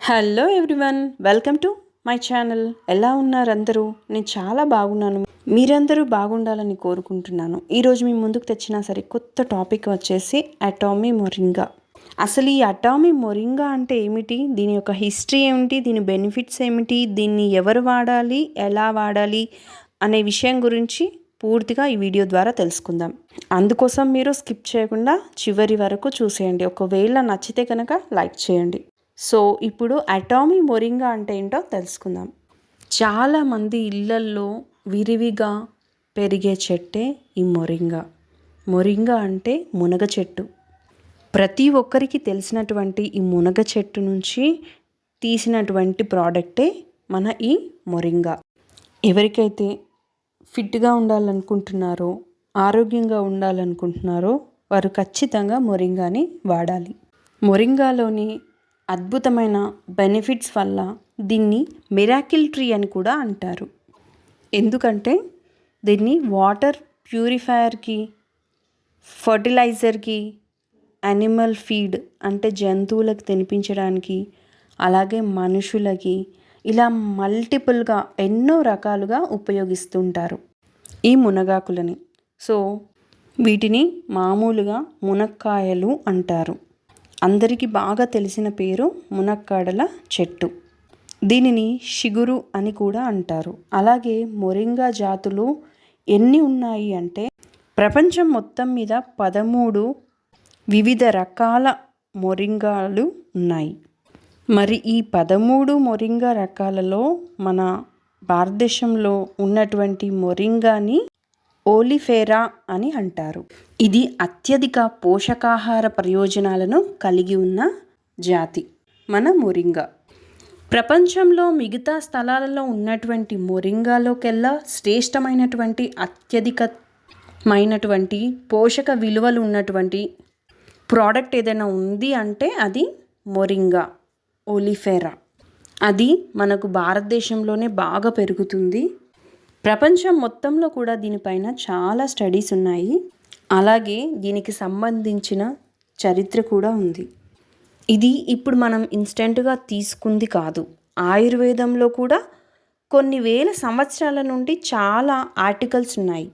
Hello everyone welcome to my channel ఎలా ఉన్నారు అందరూ? నేను చాలా బాగున్నాను. మీరందరూ బాగుండాలని కోరుకుంటున్నాను. ఈరోజు మీ ముందుకు తెచ్చిన సరే కొత్త టాపిక్ వచ్చేసి అటామీ మొరింగా అసలు ఈ అటామీ మొరింగా అంటే ఏమిటి? దీని యొక్క హిస్టరీ ఏమిటి? దీని బెనిఫిట్స్ ఏమిటి? దీన్ని ఎవరు వాడాలి? ఎలా వాడాలి? అనే విషయం గురించి పూర్తిగా ఈ వీడియో ద్వారా తెలుసుకుందాం. అందుకోసం మీరు స్కిప్ చేయకుండా చివరి వరకు చూసేయండి. ఒకవేళ నచ్చితే కనుక లైక్ చేయండి. సో ఇప్పుడు అటామీ మొరింగా అంటే ఏంటో తెలుసుకుందాం. చాలామంది ఇళ్ళల్లో విరివిగా పెరిగే చెట్టే ఈ మొరింగా. మొరింగా అంటే మునగ చెట్టు. ప్రతి ఒక్కరికి తెలిసినటువంటి ఈ మునగ చెట్టు నుంచి తీసినటువంటి ప్రోడక్టే మన ఈ మొరింగా. ఎవరికైతే ఫిట్గా ఉండాలనుకుంటున్నారో ఆరోగ్యంగా ఉండాలనుకుంటున్నారో వారు ఖచ్చితంగా మొరింగాని వాడాలి. మొరింగాలోని అద్భుతమైన బెనిఫిట్స్ వల్ల దీన్ని మిరాకిల్ ట్రీ అని కూడా అంటారు. ఎందుకంటే దీన్ని వాటర్ ప్యూరిఫైయర్కి ఫర్టిలైజర్కి యానిమల్ ఫీడ్ అంటే జంతువులకు తినిపించడానికి అలాగే మనుషులకి ఇలా మల్టిపుల్గా ఎన్నో రకాలుగా ఉపయోగిస్తుంటారు ఈ మునగాకులని. సో వీటిని మామూలుగా మునక్కాయలు అంటారు. అందరికీ బాగా తెలిసిన పేరు మునక్కాడల చెట్టు. దీనిని షిగురు అని కూడా అంటారు. అలాగే మొరింగా జాతులు ఎన్ని ఉన్నాయి అంటే ప్రపంచం మొత్తం మీద పదమూడు వివిధ రకాల మొరింగాలు ఉన్నాయి. మరి ఈ పదమూడు మొరింగా రకాలలో మన భారతదేశంలో ఉన్నటువంటి మొరింగాని ఓలిఫేరా అని అంటారు. ఇది అత్యధిక పోషకాహార ప్రయోజనాలను కలిగి ఉన్న జాతి. మన మొరింగా. ప్రపంచంలో మిగతా స్థలాలలో ఉన్నటువంటి మొరింగాలోకెల్లా శ్రేష్టమైనటువంటి అత్యధికమైనటువంటి పోషక విలువలు ఉన్నటువంటి ప్రోడక్ట్ ఏదైనా ఉంది అంటే అది మొరింగా ఒలిఫెరా అది మనకు భారతదేశంలోనే బాగా పెరుగుతుంది. ప్రపంచం మొత్తంలో కూడా దీనిపైన చాలా స్టడీస్ ఉన్నాయి. అలాగే దీనికి సంబంధించిన చరిత్ర కూడా ఉంది. ఇది ఇప్పుడు మనం ఇన్స్టెంట్గా తీసుకుంది కాదు. ఆయుర్వేదంలో కూడా కొన్ని వేల సంవత్సరాల నుండి చాలా ఆర్టికల్స్ ఉన్నాయి.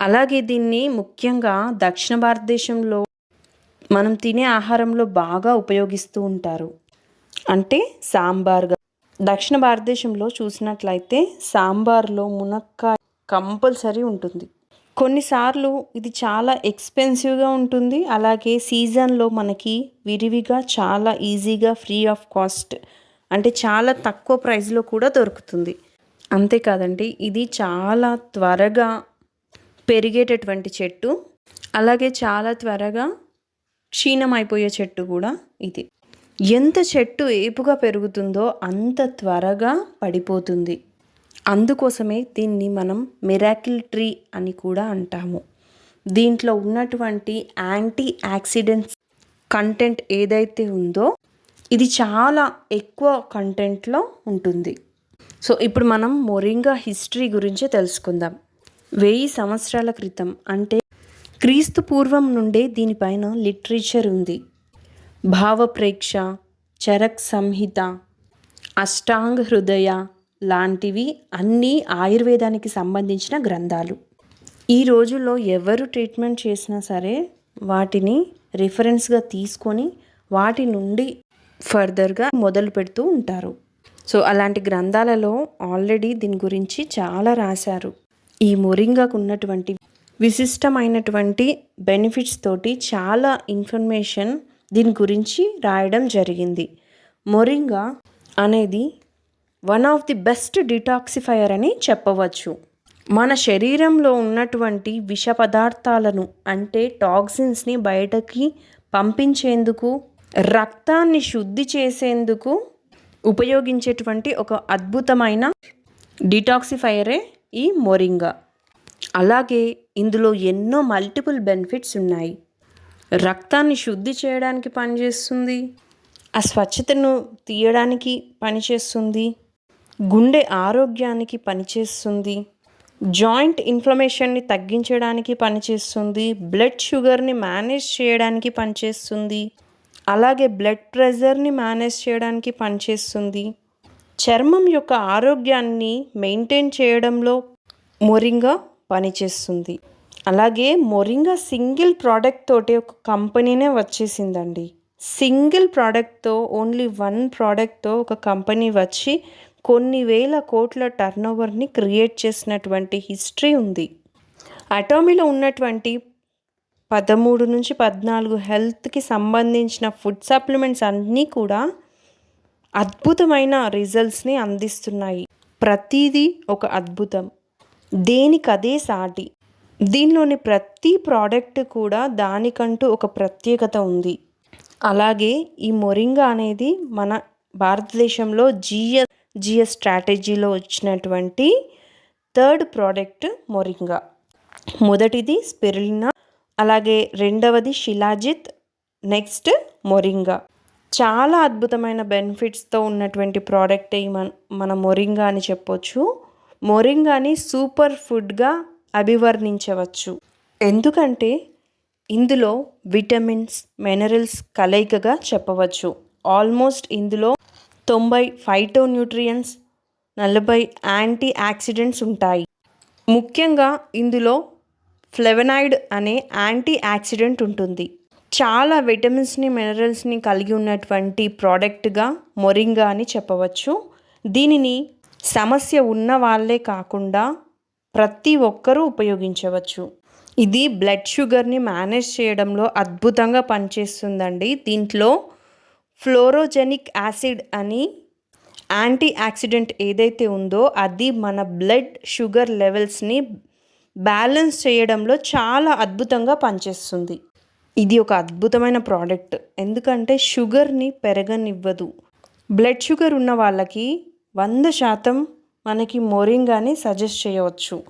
అలాగే దీన్ని ముఖ్యంగా దక్షిణ భారతదేశంలో మనం తినే ఆహారంలో బాగా ఉపయోగిస్తూ ఉంటారు. అంటే సాంబార్గా దక్షిణ భారతదేశంలో చూసినట్లయితే సాంబార్లో మునక్కాయ కంపల్సరీ ఉంటుంది. కొన్నిసార్లు ఇది చాలా ఎక్స్పెన్సివ్గా ఉంటుంది. అలాగే సీజన్లో మనకి విరివిగా చాలా ఈజీగా ఫ్రీ ఆఫ్ కాస్ట్ అంటే చాలా తక్కువ ప్రైస్లో కూడా దొరుకుతుంది. అంతేకాదండి ఇది చాలా త్వరగా పెరిగేటటువంటి చెట్టు. అలాగే చాలా త్వరగా క్షీణమైపోయే చెట్టు కూడా ఇది. ఎంత చెట్టు ఏపుగా పెరుగుతుందో అంత త్వరగా పడిపోతుంది. అందుకోసమే దీన్ని మనం మిరాకిల్ ట్రీ అని కూడా అంటాము. దీంట్లో ఉన్నటువంటి యాంటీ యాక్సిడెంట్స్ కంటెంట్ ఏదైతే ఉందో ఇది చాలా ఎక్కువ కంటెంట్లో ఉంటుంది. సో ఇప్పుడు మనం మొరింగా హిస్టరీ గురించి తెలుసుకుందాం. వెయ్యి సంవత్సరాల క్రితం అంటే క్రీస్తు పూర్వం నుండే దీనిపైన లిటరేచర్ ఉంది. భావప్రేక్ష చరక్ సంహిత అష్టాంగ హృదయ లాంటివి అన్నీ ఆయుర్వేదానికి సంబంధించిన గ్రంథాలు. ఈ రోజుల్లో ఎవరు ట్రీట్మెంట్ చేసినా సరే వాటిని రిఫరెన్స్గా తీసుకొని వాటి నుండి ఫర్దర్గా మొదలు పెడుతూ ఉంటారు. సో అలాంటి గ్రంథాలలో ఆల్రెడీ దీని గురించి చాలా రాశారు. ఈ మొరింగాకు ఉన్నటువంటి విశిష్టమైనటువంటి బెనిఫిట్స్ తోటి చాలా ఇన్ఫర్మేషన్ దీని గురించి రాయడం జరిగింది. మొరింగా అనేది one of the best detoxifier అని చెప్పవచ్చు. మన శరీరంలో ఉన్నటువంటి విష పదార్థాలను అంటే టాక్సిన్స్ని బయటకి పంపించేందుకు రక్తాన్ని శుద్ధి చేసేందుకు ఉపయోగించేటువంటి ఒక అద్భుతమైన డిటాక్సిఫైయరే ఈ మొరింగా. అలాగే ఇందులో ఎన్నో మల్టిపుల్ బెనిఫిట్స్ ఉన్నాయి. రక్తాన్ని శుద్ధి చేయడానికి పనిచేస్తుంది? ఆ స్వచ్ఛతను తీయడానికి పనిచేస్తుంది? గుండె ఆరోగ్యానికి పనిచేస్తుంది? జాయింట్ ఇన్ఫ్లమేషన్ని తగ్గించడానికి పనిచేస్తుంది? బ్లడ్ షుగర్ని మేనేజ్ చేయడానికి పనిచేస్తుంది? అలాగే బ్లడ్ ప్రెషర్ని మేనేజ్ చేయడానికి పనిచేస్తుంది? చర్మం యొక్క ఆరోగ్యాన్ని మెయింటైన్ చేయడంలో మొరింగా పనిచేస్తుంది. అలాగే మొరింగా సింగిల్ ప్రోడక్ట్ తోటి ఒక కంపెనీనే వచ్చేసిందండి. సింగిల్ ప్రోడక్ట్తో ఓన్లీ వన్ ప్రోడక్ట్తో ఒక కంపెనీ వచ్చి కొన్ని వేల కోట్ల టర్నోవర్ని క్రియేట్ చేసినటువంటి హిస్టరీ ఉంది. అటామీలో ఉన్నటువంటి పదమూడు నుంచి పద్నాలుగు హెల్త్కి సంబంధించిన ఫుడ్ సప్లిమెంట్స్ అన్నీ కూడా అద్భుతమైన రిజల్ట్స్ని అందిస్తున్నాయి. ప్రతిదీ ఒక అద్భుతం. దేనికదే సాటి. దీనిలోని ప్రతి ప్రోడక్ట్ కూడా దానికంటూ ఒక ప్రత్యేకత ఉంది. అలాగే ఈ మొరింగా అనేది మన భారతదేశంలో జిఎస్ జిఎస్ స్ట్రాటజీలో వచ్చినటువంటి థర్డ్ ప్రోడక్ట్ మొరింగా. మొదటిది స్పిరులినా అలాగే రెండవది శిలాజిత్ నెక్స్ట్ మొరింగా. చాలా అద్భుతమైన బెనిఫిట్స్తో ఉన్నటువంటి ప్రోడక్ట్ మన మన మొరింగా అని చెప్పొచ్చు. మొరింగాని సూపర్ ఫుడ్గా అభివర్ణించవచ్చు. ఎందుకంటే ఇందులో విటమిన్స్ మినరల్స్ కలయికగా చెప్పవచ్చు. ఆల్మోస్ట్ ఇందులో తొంభై ఫైటో న్యూట్రియన్స్ నలభై యాంటీ ఆక్సిడెంట్స్ ఉంటాయి. ముఖ్యంగా ఇందులో ఫ్లెవనాయిడ్ అనే యాంటీ ఆక్సిడెంట్ ఉంటుంది. చాలా విటమిన్స్ని మినరల్స్ని కలిగి ఉన్నటువంటి ప్రోడక్ట్గా మొరింగా అని చెప్పవచ్చు. దీనిని సమస్య ఉన్న వాళ్ళే కాకుండా ప్రతి ఒక్కరూ ఉపయోగించవచ్చు. ఇది బ్లడ్ షుగర్ని మేనేజ్ చేయడంలో అద్భుతంగా పనిచేస్తుందండి. దీంట్లో ఫ్లోరోజెనిక్ యాసిడ్ అని యాంటీ యాక్సిడెంట్ ఏదైతే ఉందో అది మన బ్లడ్ షుగర్ లెవెల్స్ని బ్యాలెన్స్ చేయడంలో చాలా అద్భుతంగా పనిచేస్తుంది. ఇది ఒక అద్భుతమైన ప్రోడక్ట్. ఎందుకంటే షుగర్ని పెరగనివ్వదు. బ్లడ్ షుగర్ ఉన్న వాళ్ళకి వంద శాతం మనకి మోరింగాని సజెస్ట్ చేయవచ్చు.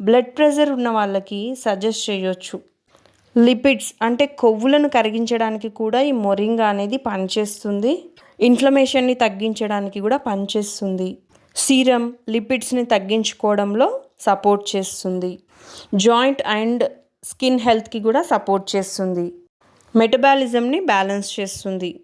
బ్లడ్ ప్రెషర్ ఉన్న వాళ్ళకి సజెస్ట్ చేయవచ్చు లిపిడ్స్ అంటే కొవ్వులను కరిగించడానికి కూడా ఈ మొరింగా అనేది పనిచేస్తుంది. ఇన్ఫ్లమేషన్ని తగ్గించడానికి కూడా పనిచేస్తుంది. సీరం లిపిడ్స్ని తగ్గించుకోవడంలో సపోర్ట్ చేస్తుంది. జాయింట్ అండ్ స్కిన్ హెల్త్కి కూడా సపోర్ట్ చేస్తుంది. మెటబాలిజంని బ్యాలెన్స్ చేస్తుంది.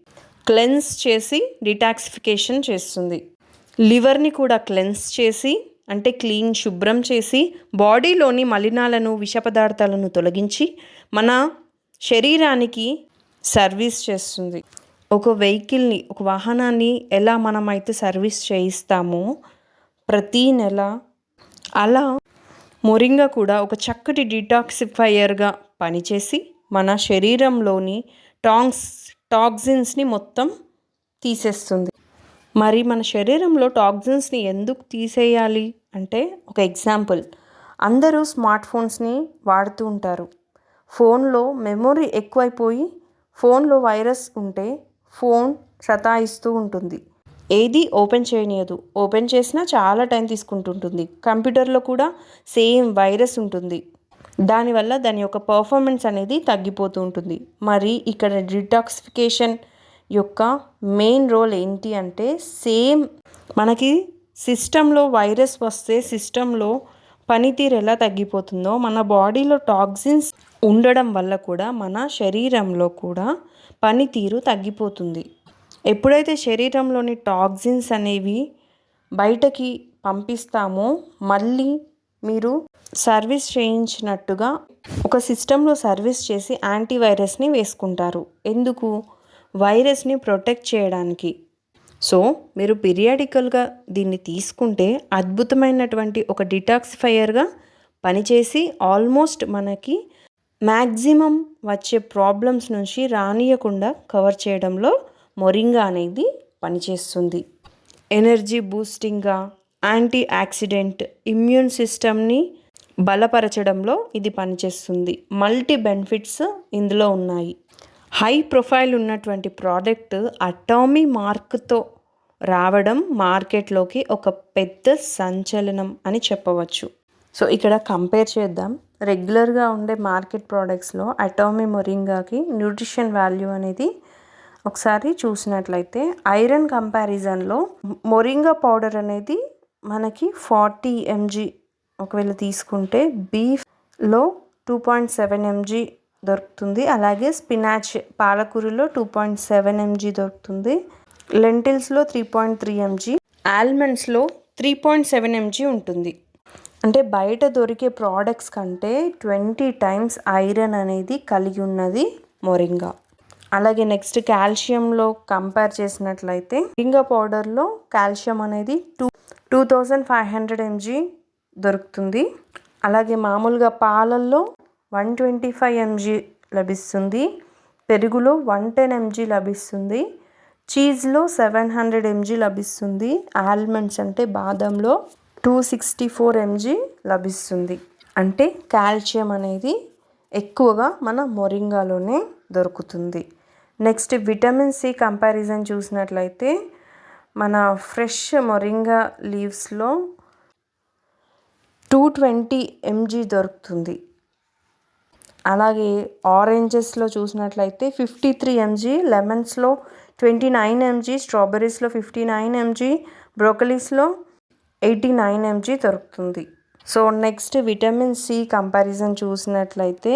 క్లెన్స్ చేసి డిటాక్సిఫికేషన్ చేస్తుంది. లివర్ని కూడా క్లెన్స్ చేసి అంటే క్లీన్ శుభ్రం చేసి బాడీలోని మలినాలను విష పదార్థాలను తొలగించి మన శరీరానికి సర్వీస్ చేస్తుంది. ఒక వెహికల్ని ఒక వాహనాన్ని ఎలా మనమైతే సర్వీస్ చేయిస్తామో ప్రతీ నెల అలా మొరింగా కూడా ఒక చక్కటి డిటాక్సిఫైయర్గా పనిచేసి మన శరీరంలోని టాంగ్స్ టాక్సిన్స్ని మొత్తం తీసేస్తుంది. మరి మన శరీరంలో టాక్సిన్స్ని ఎందుకు తీసేయాలి? అంటే ఒక ఎగ్జాంపుల్. అందరూ స్మార్ట్ ఫోన్స్ని వాడుతూ ఉంటారు. ఫోన్లో మెమొరీ ఎక్కువైపోయి ఫోన్లో వైరస్ ఉంటే ఫోన్ సతాయిస్తూ ఉంటుంది. ఏది ఓపెన్ చేయనీయదు. ఓపెన్ చేసినా చాలా టైం తీసుకుంటుంటుంది. కంప్యూటర్లో కూడా సేమ్ వైరస్ ఉంటుంది. దానివల్ల దాని యొక్క పర్ఫార్మెన్స్ అనేది తగ్గిపోతూ ఉంటుంది. మరి ఇక్కడ డిటాక్సిఫికేషన్ యొక్క మెయిన్ రోల్ ఏంటి అంటే సేమ్ మనకి సిస్టంలో వైరస్ వస్తే సిస్టంలో పనితీరు ఎలా తగ్గిపోతుందో మన బాడీలో టాక్సిన్స్ ఉండడం వల్ల కూడా మన శరీరంలో కూడా పనితీరు తగ్గిపోతుంది. ఎప్పుడైతే శరీరంలోని టాక్సిన్స్ అనేవి బయటకి పంపిస్తామో మళ్ళీ మీరు సర్వీస్ చేయించినట్టుగా ఒక సిస్టంలో సర్వీస్ చేసి యాంటీవైరస్ని వేసుకుంటారు. ఎందుకు? వైరస్ని ప్రొటెక్ట్ చేయడానికి. సో మీరు పీరియాడికల్గా దీన్ని తీసుకుంటే అద్భుతమైనటువంటి ఒక డిటాక్సిఫైయర్గా పనిచేసి ఆల్మోస్ట్ మనకి మ్యాక్సిమం వచ్చే ప్రాబ్లమ్స్ నుంచి రానియకుండా కవర్ చేయడంలో మొరింగా అనేది పనిచేస్తుంది. ఎనర్జీ బూస్టింగ్గా యాంటీ యాక్సిడెంట్ ఇమ్యూన్ సిస్టమ్ని బలపరచడంలో ఇది పనిచేస్తుంది. మల్టీ బెనిఫిట్స్ ఇందులో ఉన్నాయి. హై ప్రొఫైల్ ఉన్నటువంటి ప్రోడక్ట్ అటామీ మార్క్తో రావడం మార్కెట్లోకి ఒక పెద్ద సంచలనం అని చెప్పవచ్చు. సో ఇక్కడ కంపేర్ చేద్దాం. రెగ్యులర్గా ఉండే మార్కెట్ ప్రోడక్ట్స్లో అటామీ మొరింగాకి న్యూట్రిషన్ వాల్యూ అనేది ఒకసారి చూసినట్లయితే ఐరన్ కంపారిజన్లో మొరింగా పౌడర్ అనేది మనకి ఫార్టీ ఎంజీ ఒకవేళ తీసుకుంటే బీఫ్లో టూ పాయింట్ సెవెన్ ఎంజీ దొరుకుతుంది. అలాగే స్పినాచ్ పాలకూరలో టూ పాయింట్ సెవెన్ ఎంజీ దొరుకుతుంది. లెంటిల్స్లో త్రీ పాయింట్ త్రీ ఎంజీ ఆల్మండ్స్లో త్రీ పాయింట్ సెవెన్ ఎంజీ ఉంటుంది. అంటే బయట దొరికే ప్రోడక్ట్స్ కంటే ట్వంటీ టైమ్స్ ఐరన్ అనేది కలిగి ఉన్నది మొరింగా. అలాగే నెక్స్ట్ కాల్షియంలో కంపేర్ చేసినట్లయితే మొరింగా పౌడర్లో కాల్షియం అనేది two two thousand five hundred mg దొరుకుతుంది. అలాగే మామూలుగా పాలల్లో వన్ ట్వంటీ ఫైవ్ ఎంజీ లభిస్తుంది. పెరుగులో వన్ టెన్ ఎంజీ లభిస్తుంది. చీజ్లో సెవెన్ హండ్రెడ్ ఎంజీ లభిస్తుంది. ఆల్మండ్స్ అంటే బాదంలో టూ సిక్స్టీ ఫోర్ ఎంజీ లభిస్తుంది. అంటే కాల్షియం అనేది ఎక్కువగా మన మొరింగాలోనే దొరుకుతుంది. నెక్స్ట్ విటమిన్ సి కంపారిజన్ చూసినట్లయితే మన ఫ్రెష్ మొరింగా లీవ్స్లో టూ ట్వంటీ ఎంజీ దొరుకుతుంది. అలాగే ఆరెంజెస్లో చూసినట్లయితే ఫిఫ్టీ త్రీ ఎంజీ లెమన్స్లో ట్వంటీ నైన్ ఎంజీ స్ట్రాబెర్రీస్లో ఫిఫ్టీ నైన్ ఎంజీ బ్రోకలీస్లో ఎయిటీ నైన్ ఎంజీ దొరుకుతుంది. So next vitamin C comparison చూసినట్లయితే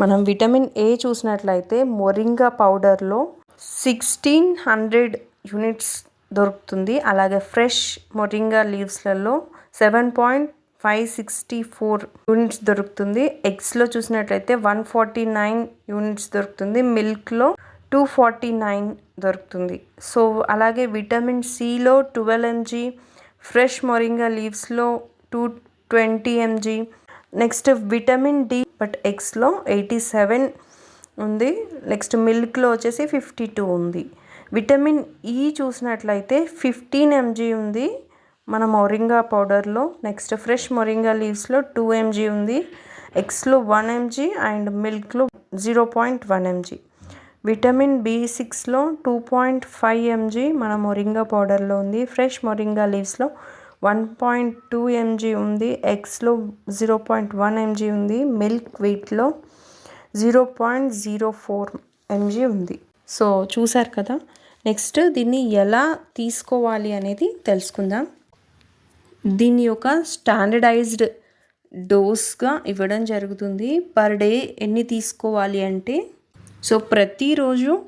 మనం విటమిన్ ఏ చూసినట్లయితే మొరింగా పౌడర్లో సిక్స్టీన్ హండ్రెడ్ యూనిట్స్ దొరుకుతుంది. అలాగే fresh moringa లీవ్స్లలో seven point five sixty four units దొరుకుతుంది. ఎగ్స్లో చూసినట్లయితే వన్ ఫార్టీ నైన్ యూనిట్స్ దొరుకుతుంది. మిల్క్లో టూ ఫార్టీ నైన్ దొరుకుతుంది. సో అలాగే విటమిన్ సిలో twelve mg fresh moringa లీవ్స్లో two twenty mg next vitamin D but ఎగ్స్లో eighty seven ఉంది. నెక్స్ట్ మిల్క్లో వచ్చేసి ఫిఫ్టీ టూ ఉంది. విటమిన్ ఈ e చూసినట్లయితే ఫిఫ్టీన్ ఎంజీ ఉంది. మన మొరింగా పౌడర్లో నెక్స్ట్ ఫ్రెష్ మొరింగా లీవ్స్లో టూ ఎంజీ ఉంది. ఎగ్స్లో one mg and మిల్క్లో zero point one mg. Vitamin B సిక్స్లో టూ పాయింట్ ఫైవ్ ఎంజీ మన మొరింగా పౌడర్లో ఉంది. ఫ్రెష్ మొరింగా లీవ్స్లో వన్ పాయింట్ టూ ఎంజీ ఉంది. ఎగ్స్లో జీరో పాయింట్ వన్ ఎంజీ ఉంది. Milk వీట్లో zero point zero four mg ఉంది. సో చూసారు కదా? నెక్స్ట్ దీన్ని ఎలా తీసుకోవాలి అనేది తెలుసుకుందాం. దీని యొక్క స్టాండర్డైజ్డ్ డోస్గా ఇవ్వడం జరుగుతుంది. పర్ డే ఎన్ని తీసుకోవాలి అంటే సో ప్రతిరోజు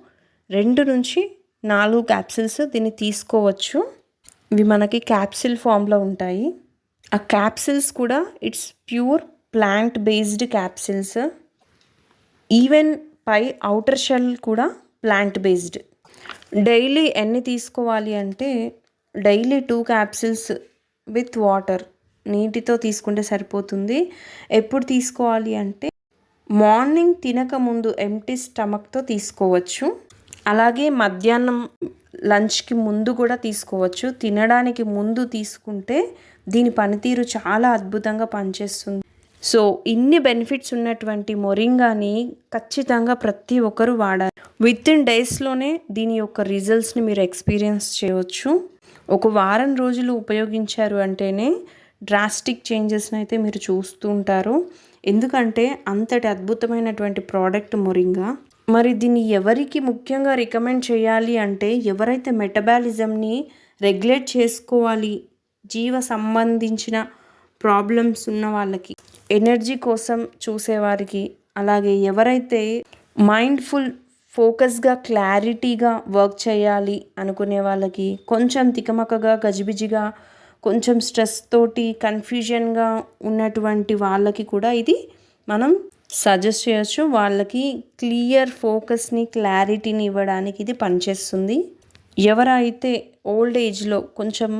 రెండు నుంచి నాలుగు క్యాప్సిల్స్ దీన్ని తీసుకోవచ్చు. ఇవి మనకి క్యాప్సిల్ ఫామ్లో ఉంటాయి. ఆ క్యాప్సిల్స్ కూడా it's pure plant based capsules. Even pi outer shell కూడా ప్లాంట్ బేస్డ్. డైలీ ఎన్ని తీసుకోవాలి అంటే daily two capsules with water నీటితో తీసుకుంటే సరిపోతుంది. ఎప్పుడు తీసుకోవాలి అంటే మార్నింగ్ తినకముందు ఎంటీ స్టమక్తో తీసుకోవచ్చు. అలాగే మధ్యాహ్నం లంచ్కి ముందు కూడా తీసుకోవచ్చు. తినడానికి ముందు తీసుకుంటే దీని పనితీరు చాలా అద్భుతంగా పనిచేస్తుంది. సో ఇన్ని బెనిఫిట్స్ ఉన్నటువంటి మొరింగాని ఖచ్చితంగా ప్రతి ఒక్కరూ వాడాలి. విత్ ఇన్ డేస్లోనే దీని యొక్క రిజల్ట్స్ని మీరు ఎక్స్పీరియన్స్ చేయవచ్చు. ఒక వారం రోజులు ఉపయోగించారు అంటేనే డ్రాస్టిక్ చేంజెస్ని అయితే మీరు చూస్తూ ఉంటారు. ఎందుకంటే అంతటి అద్భుతమైనటువంటి ప్రోడక్ట్ మొరింగా. మరి దీన్ని ఎవరికి ముఖ్యంగా రికమెండ్ చేయాలి అంటే ఎవరైతే మెటబాలిజంని రెగ్యులేట్ చేసుకోవాలి జీవ సంబంధించిన ప్రాబ్లమ్స్ ఉన్న వాళ్ళకి ఎనర్జీ కోసం చూసేవారికి అలాగే ఎవరైతే మైండ్ఫుల్ ఫోకస్గా క్లారిటీగా వర్క్ చేయాలి అనుకునే వాళ్ళకి కొంచెం తికమకగా గజిబిజిగా కొంచెం స్ట్రెస్ తోటి కన్ఫ్యూజన్గా ఉన్నటువంటి వాళ్ళకి కూడా ఇది మనం సజెస్ట్ చేయొచ్చు. వాళ్ళకి క్లియర్ ఫోకస్ని క్లారిటీని ఇవ్వడానికి ఇది పనిచేస్తుంది. ఎవరైతే ఓల్డ్ ఏజ్లో కొంచెం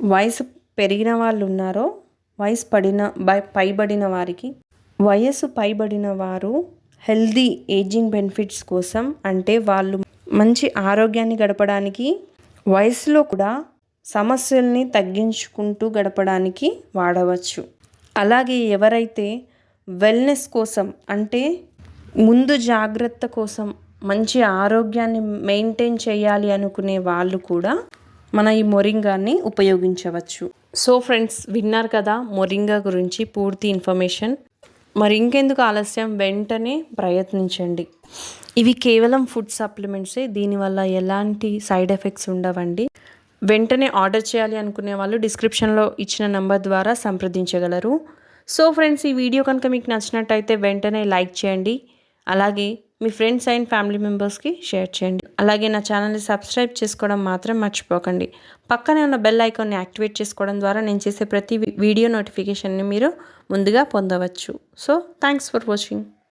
వయసు పెరిగిన వాళ్ళు ఉన్నారో వయసు పడిన పైబడిన వారికి వయసు పైబడిన వారు హెల్దీ ఏజింగ్ బెనిఫిట్స్ కోసం అంటే వాళ్ళు మంచి ఆరోగ్యాన్ని గడపడానికి వయసులో కూడా సమస్యల్ని తగ్గించుకుంటూ గడపడానికి వాడవచ్చు. అలాగే ఎవరైతే వెల్నెస్ కోసం అంటే ముందు జాగ్రత్త కోసం మంచి ఆరోగ్యాన్ని మెయింటైన్ చేయాలి అనుకునే వాళ్ళు కూడా మన ఈ మొరింగాన్ని ఉపయోగించవచ్చు. సో ఫ్రెండ్స్ విన్నారు కదా మొరింగా గురించి పూర్తి ఇన్ఫర్మేషన్. మరి ఇంకెందుకు ఆలస్యం? వెంటనే ప్రయత్నించండి. ఇవి కేవలం ఫుడ్ సప్లిమెంట్సే. దీనివల్ల ఎలాంటి సైడ్ ఎఫెక్ట్స్ ఉండవండి. వెంటనే ఆర్డర్ చేయాలి అనుకునే వాళ్ళు డిస్క్రిప్షన్లో ఇచ్చిన నంబర్ ద్వారా సంప్రదించగలరు. సో ఫ్రెండ్స్ ఈ వీడియో కనుక మీకు నచ్చినట్టయితే వెంటనే లైక్ చేయండి. అలాగే మీ ఫ్రెండ్స్ అండ్ ఫ్యామిలీ మెంబర్స్కి షేర్ చేయండి. అలాగే నా ఛానల్ని సబ్స్క్రైబ్ చేసుకోవడం మాత్రం మర్చిపోకండి. పక్కనే ఉన్న బెల్ ఐకాన్ని యాక్టివేట్ చేసుకోవడం ద్వారా నేను చేసే ప్రతి వీడియో నోటిఫికేషన్ని మీరు ముందుగా పొందవచ్చు. So thanks for watching.